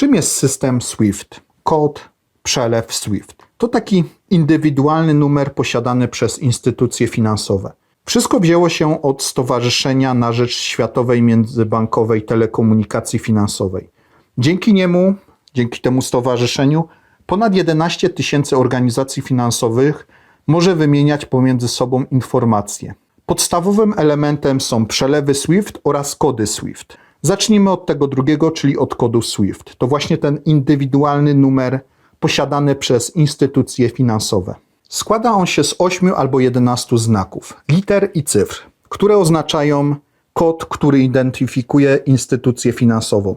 Czym jest system SWIFT? Kod, przelew SWIFT. To taki indywidualny numer posiadany przez instytucje finansowe. Wszystko wzięło się od Stowarzyszenia na Rzecz Światowej Międzybankowej Telekomunikacji Finansowej. Dzięki niemu, dzięki temu stowarzyszeniu, ponad 11 tysięcy organizacji finansowych może wymieniać pomiędzy sobą informacje. Podstawowym elementem są przelewy SWIFT oraz kody SWIFT. Zacznijmy od tego drugiego, czyli od kodu SWIFT. To właśnie ten indywidualny numer posiadany przez instytucje finansowe. Składa on się z 8 albo 11 znaków, liter i cyfr, które oznaczają kod, który identyfikuje instytucję finansową.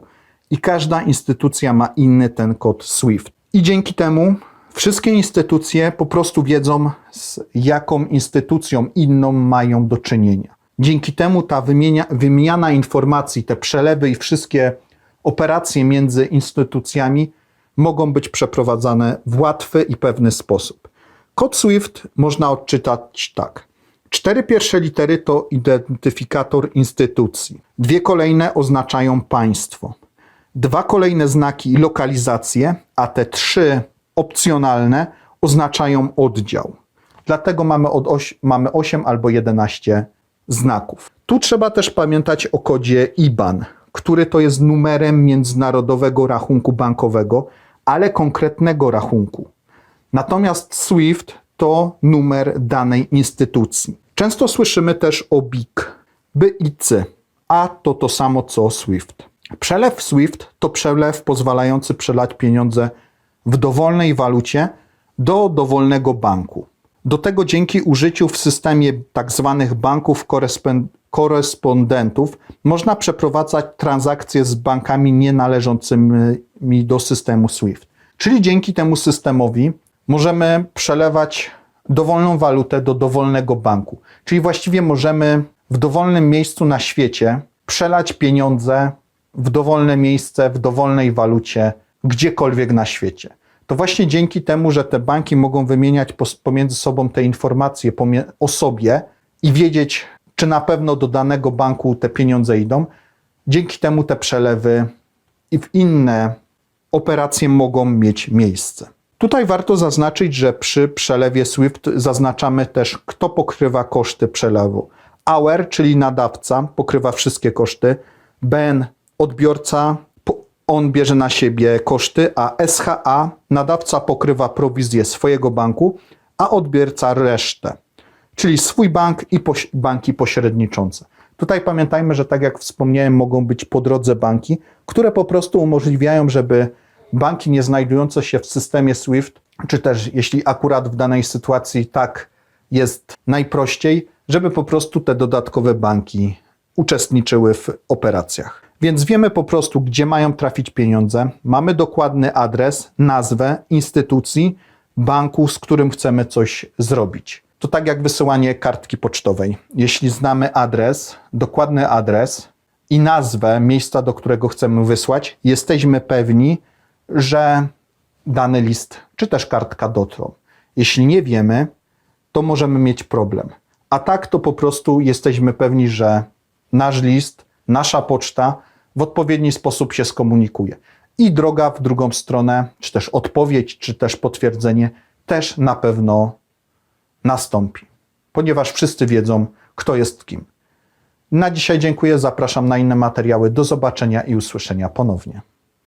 I każda instytucja ma inny ten kod SWIFT. I dzięki temu wszystkie instytucje po prostu wiedzą, z jaką instytucją inną mają do czynienia. Dzięki temu ta wymienia, wymiana informacji, te przelewy i wszystkie operacje między instytucjami mogą być przeprowadzane w łatwy i pewny sposób. Kod SWIFT można odczytać tak. Cztery pierwsze litery to identyfikator instytucji. Dwie kolejne oznaczają państwo. Dwa kolejne znaki lokalizację, a te trzy opcjonalne oznaczają oddział. Dlatego mamy, od oś, mamy 8 albo 11 znaków. Tu trzeba też pamiętać o kodzie IBAN, który to jest numerem międzynarodowego rachunku bankowego, ale konkretnego rachunku. Natomiast SWIFT to numer danej instytucji. Często słyszymy też o BIC, BIC, a to to samo co SWIFT. Przelew SWIFT to przelew pozwalający przelać pieniądze w dowolnej walucie do dowolnego banku. Do tego dzięki użyciu w systemie tzw. banków korespon- korespondentów można przeprowadzać transakcje z bankami nie należącymi do systemu SWIFT. Czyli dzięki temu systemowi możemy przelewać dowolną walutę do dowolnego banku. Czyli właściwie możemy w dowolnym miejscu na świecie przelać pieniądze w dowolne miejsce, w dowolnej walucie, gdziekolwiek na świecie. To właśnie dzięki temu, że te banki mogą wymieniać pomiędzy sobą te informacje o sobie i wiedzieć, czy na pewno do danego banku te pieniądze idą, dzięki temu te przelewy i w inne operacje mogą mieć miejsce. Tutaj warto zaznaczyć, że przy przelewie SWIFT zaznaczamy też, kto pokrywa koszty przelewu. AUER, czyli nadawca, pokrywa wszystkie koszty. BN, odbiorca, on bierze na siebie koszty, a SHA, nadawca pokrywa prowizję swojego banku, a odbiorca resztę, czyli swój bank i poś- banki pośredniczące. Tutaj pamiętajmy, że tak jak wspomniałem, mogą być po drodze banki, które po prostu umożliwiają, żeby banki nie znajdujące się w systemie SWIFT, czy też jeśli akurat w danej sytuacji tak jest najprościej, żeby po prostu te dodatkowe banki uczestniczyły w operacjach. Więc wiemy po prostu, gdzie mają trafić pieniądze, mamy dokładny adres, nazwę instytucji, banku, z którym chcemy coś zrobić. To tak jak wysyłanie kartki pocztowej. Jeśli znamy adres, dokładny adres i nazwę miejsca, do którego chcemy wysłać, jesteśmy pewni, że dany list czy też kartka dotrą. Jeśli nie wiemy, to możemy mieć problem. A tak to po prostu jesteśmy pewni, że nasz list, nasza poczta w odpowiedni sposób się skomunikuje. I droga w drugą stronę, czy też odpowiedź, czy też potwierdzenie też na pewno nastąpi, ponieważ wszyscy wiedzą, kto jest kim. Na dzisiaj dziękuję, zapraszam na inne materiały. Do zobaczenia i usłyszenia ponownie.